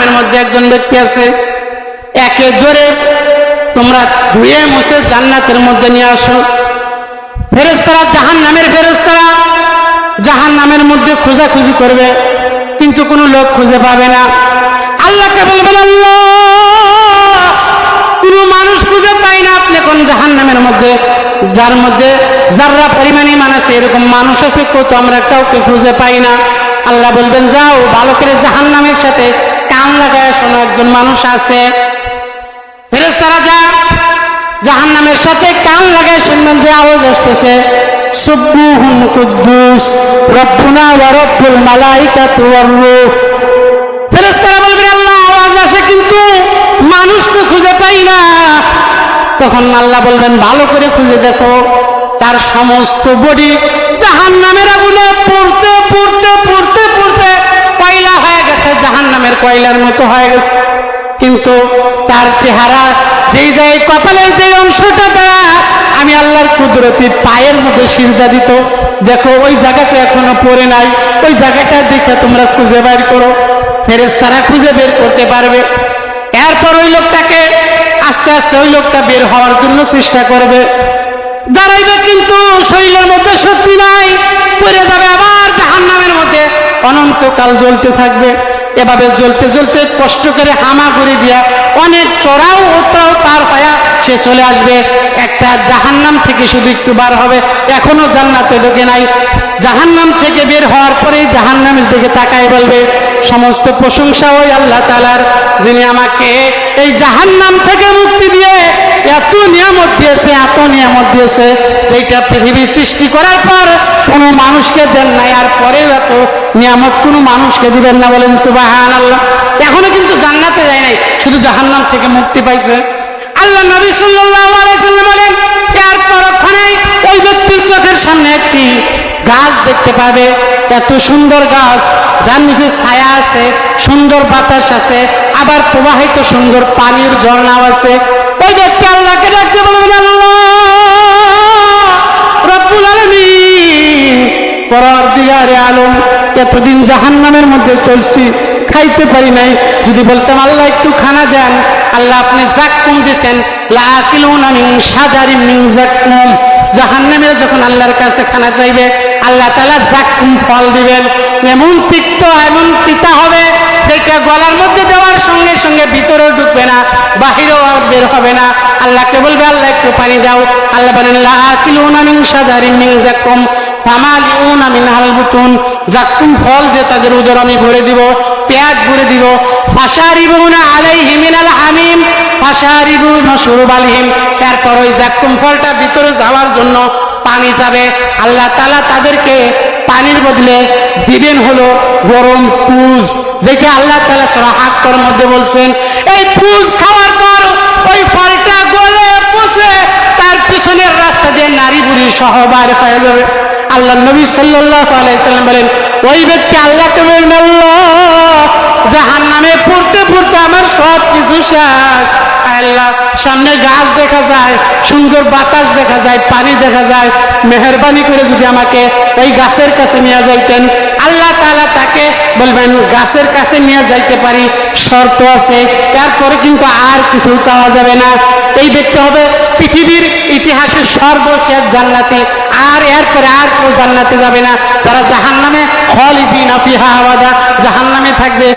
নামের মধ্যে একজন ব্যক্তি আছে, একে ধরে তোমরা ধুয়ে মুছে জান্নাতের মধ্যে নিয়ে আসো। ফেরেস্তারা জাহান নামের ফেরেস্তারা জাহান নামের মধ্যে খোঁজাখুঁজি করবে, কিন্তু কোনো লোক খুঁজে পাবে না। আল্লাহকে বলবেন কোনো মানুষ খুঁজে পাই না আপনি কোন জাহান নামের মধ্যে। যার মধ্যে যাররা পরিমাণে মান আছে, এরকম মানুষ আছে, কত আমরা কাউকে খুঁজে পাই না। আল্লাহ বলবেন, যাও, ভালো করে জাহান নামের সাথে কান লাগায় শোনো, একজন মানুষ আছে। ফেরেস্তারা যা জাহান নামের সাথে কান লাগায় শুনবেন যে আওয়াজ আসতেছে। খুঁজে পাই না। তখন আল্লাহ বলবেন, ভালো করে খুঁজে দেখো, তার সমস্ত বডি জাহান নামের আগুনে পড়তে পড়তে কয়লা হয়ে গেছে জাহান নামের কয়লার মতো হয়ে গেছে। কিন্তু তার চেহারা, যেই যায় কপালের যে অংশটা দ্বারা আমি আল্লাহর কুদরতি পায়ের মধ্যে সিজদা দিত। দেখো, ওই জায়গাটা এখনও পড়ে নাই। ওই জায়গাটার দেখে তোমরা খুঁজে বের করো। ফেরেস্তারা খুঁজে বের করতে পারবে। এরপর ওই লোকটাকে আস্তে আস্তে ওই লোকটা বের হওয়ার জন্য চেষ্টা করবে। দাঁড়াইবে কিন্তু শরীরের মধ্যে শক্তি নাই। পড়ে যাবে আবার জাহান নামের মধ্যে। অনন্তকাল জ্বলতে থাকবে। এভাবে জ্বলতে জ্বলতে কষ্ট করে হামা করে দিয়া অনেক চড়াও উত্তরাও পার পায়া সে চলে আসবে। একটা জাহান্নাম থেকে শুধু একটু বার হবে। এখনও জান্নাতে ঢোকে নাই। জাহান্নাম থেকে বের হওয়ার পরেই জাহান্নামের দিকে তাকায় বলবে, সমস্ত প্রশংসা ওই আল্লাহ তালার যিনি আমাকে এই জাহান্নাম থেকে মুক্তি দিয়ে এত নিয়ামত দিয়েছে, এত নিয়ামত দিয়েছে যেটা পৃথিবী সৃষ্টি করার পর কোনো মানুষকে দেন নাই, আর পরেও এত নিয়ামত কোনো মানুষকে দিবেন না বলেন সুবাহান আল্লাহ এখনও কিন্তু জান্নাতে যায় নাই, শুধু জাহান্নাম থেকে মুক্তি পাইছে। আল্লাহ নবী সাল্লাল্লাহু আলাইহি বলেন, এর পরক্ষণে ওই ব্যক্তির চোখের সামনে একটি গাছ দেখতে পাবে। এত সুন্দর গাছ, যার নিচে ছায়া আছে, সুন্দর বাতাস আছে, আবার প্রবাহিত সুন্দর পানির ঝর্ণাও আছে। ওই ব্যক্তি আল্লাহকে ডাকতে বলবেন আল্লাহ, রব্বুল আলামিন, পরদিগারে আলম এতদিন জাহান্নামের মধ্যে চলছি, খাইতে পারি নাই। যদি বলতাম, আল্লাহ, একটু খানা দেন। আল্লাহ আপনি জাক্কুম দিয়েছেন লাকিলুনা জাক্কুম জাহান্নামের যখন আল্লাহর কাছে খানা চাইবে, আল্লাহ তাআলা জাক্কুম ফল দিবেন। এমন তিক্ত, এমন তিতা হবে, যেটা গলার মধ্যে দেওয়ার সঙ্গে সঙ্গে ভিতরেও ঢুকবে না, বাহিরেও বের হবে না। আল্লাহকে বলবে, আল্লাহ, একটু পানি দাও। আল্লাহ বলেন লাকিলুনা মিন সাজারিন মিন জাক্কুম ফামালিউনা মিনহাল বুতুন জাক্কুম ফল যে তাদের উদর আমি ভরে দিব, পেঁয়াজ ভরে দিব। ফাশারিবুনা আলাইহি মিনাল হামিম, ফাশারিবুনা শুরবালিহিম এরপর ওই জাক্কুম ফলটা ভিতরে যাওয়ার জন্য পানি যাবে। আল্লাহ তালা তাদেরকে পানির বদলে দিবেন হলো গরম পুজ। যেটা আল্লাহ তাআলা সূরা হাক্কর মধ্যে বলছেন, এই পুজ খাওয়ার পর ওই ফলটা গলে পচে তার পিছনের রাস্তা দিয়ে নারী বুড়ি সহ বার হয়ে যাবে। আল্লাহ নবী সাল্লাম বলেন, ওই ব্যক্তি আল্লাহকে আল্লাহ জাহান নামে পড়তে পড়তে আমার সব কিছু শেষ। আল্লাহ, সামনে গাছ দেখা যায়, সুন্দর বাতাস দেখা যায়, পানি দেখা যায়। মেহরবানি করে যদি আমাকে ওই গাছের কাছে নিয়ে যাইতেন, আল্লাহ তাআলা তাকে বলবেন, গাছের কাছে নিয়ে যাইতে পারি, শর্ত আছে। তারপরে কিন্তু আর কিছু চাওয়া যাবে না। এই ব্যক্তি হবে পৃথিবীর ইতিহাসের সর্বশেষ জান্নাতি। এরপরে আর কেউ জান্নাতে যাবে না। যারা জাহান্নামে খালিদিন ফিহা আবাদা জাহান্নামে থাকবে